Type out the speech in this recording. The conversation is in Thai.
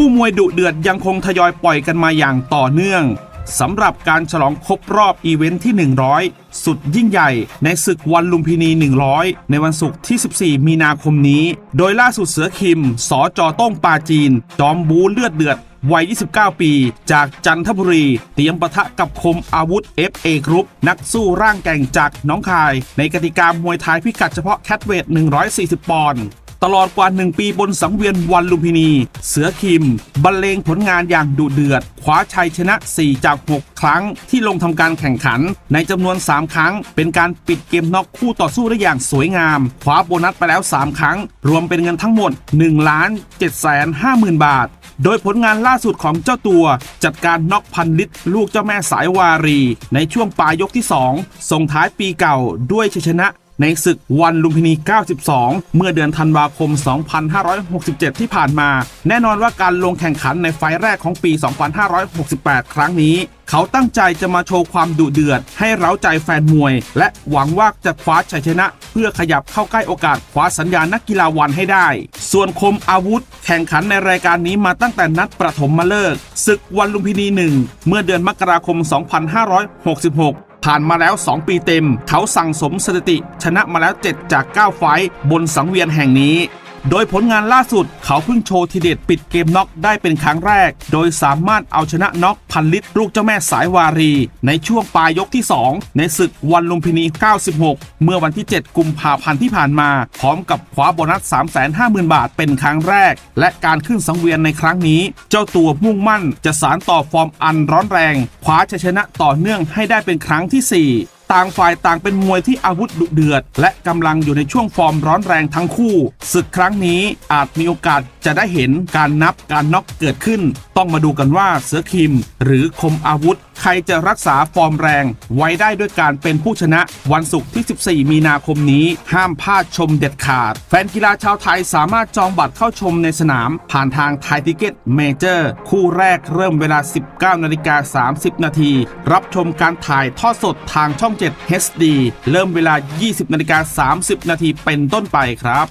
คู่มวยดุเดือดยังคงทยอยปล่อยกันมาอย่างต่อเนื่องสำหรับการฉลองครบรอบอีเวนท์ที่ 100 สุดยิ่งใหญ่ในศึกวันลุมพินี 100 ในวันศุกร์ที่ 14 มีนาคมนี้ โดยล่าสุดเสือคิม สอจอต้งปาจีน จอมบูเลือดเดือด วัย 29 ปี จากจันทบุรี เตรียมปะทะกับคมอาวุธ FA กรุ๊ปนักสู้ร่างแก่งจากน้องคาย ในกติกามวยไทยพิกัดเฉพาะแคทเวท 140 ปอนด์ ตลอดกว่า 1 ปีบนสังเวียนวันลุมพินี เสือคิมบรรเลงผลงานอย่างดุเดือดคว้าชัยชนะ 4 จาก 6 ครั้งที่ลงทำการแข่งขัน ในจำนวน 3 ครั้ง เป็นการปิดเกมน็อกคู่ต่อสู้ได้อย่างสวยงาม คว้าโบนัสไปแล้ว 3 ครั้ง รวมเป็นเงินทั้งหมด1ล้าน7แสน5หมื่นบาท โดยผลงานล่าสุดของเจ้าตัว จัดการน็อกพันลิตรลูกเจ้าแม่สายวารี ในช่วงปลายยกที่ 2 ส่งท้ายปีเก่าด้วยชัยชนะ ในศึกวันลุมพินี 92 เมื่อเดือนธันวาคม 2567 ที่ผ่านมา แน่นอนว่าการลงแข่งขันในไฟแรกของปี 2568 ครั้งนี้ เขาตั้งใจจะมาโชว์ความดุเดือด ให้เร้าใจแฟนมวย และหวังว่าจะคว้าชัยชนะ เพื่อขยับเข้าใกล้โอกาสคว้าสัญญานักกีฬาวันให้ได้ ส่วนคมอาวุธ แข่งขันในรายการนี้มาตั้งแต่นัดประถมมาเลิกศึกวันลุมพินีหนึ่งเมื่อเดือนมกราคม 2566 ผ่านมาแล้ว 2 ปีเต็ม เขาสั่งสมสถิติ ชนะมาแล้ว 7 จาก 9 ไฟบนสังเวียนแห่งนี้ โดยผลงานล่าสุดเขาเพิ่งโชว์ทีเด็ดปิดเกมน็อกได้เป็นครั้งแรก โดยสามารถเอาชนะน็อกพันลิตรลูกเจ้าแม่สายวารี ในช่วงปลายยกที่ 2 ในศึกวันลุมพินี 96 เมื่อวันที่ 7 กุมภาพันธ์ที่ผ่านมา พร้อมกับคว้าโบนัส 350,000 บาทเป็นครั้งแรก และการขึ้นสังเวียนในครั้งนี้ เจ้าตัวมุ่งมั่นจะสารต่อฟอร์มอันร้อนแรงคว้าชัยชนะต่อเนื่องให้ได้เป็นครั้งที่ 4 ต่างฝ่ายต่างเป็นมวยที่อาวุธดุเดือด และกำลังอยู่ในช่วงฟอร์มร้อนแรงทั้งคู่ ศึกครั้งนี้อาจมีโอกาสจะได้เห็นการนับการน็อกเกิดขึ้น ต้องมาดูกันว่าเสือคิม หรือคมอาวุธ ใครจะรักษาฟอร์มแรง ไว้ได้ด้วยการเป็นผู้ชนะวันศุกร์ที่ 14 มีนาคมนี้ ห้ามพลาดชมเด็ดขาด แฟนกีฬาชาวไทยสามารถจองบัตรเข้าชมในสนาม ผ่านทางไทยทิเก็ตเมเจอร์คู่แรกเริ่มเวลา 19นาฬิกา30 นาที รับชมการถ่ายทอดสดทางช่อง 7 HD เริ่มเวลา 20นาฬิกา30 นาทีเป็นต้นไปครับ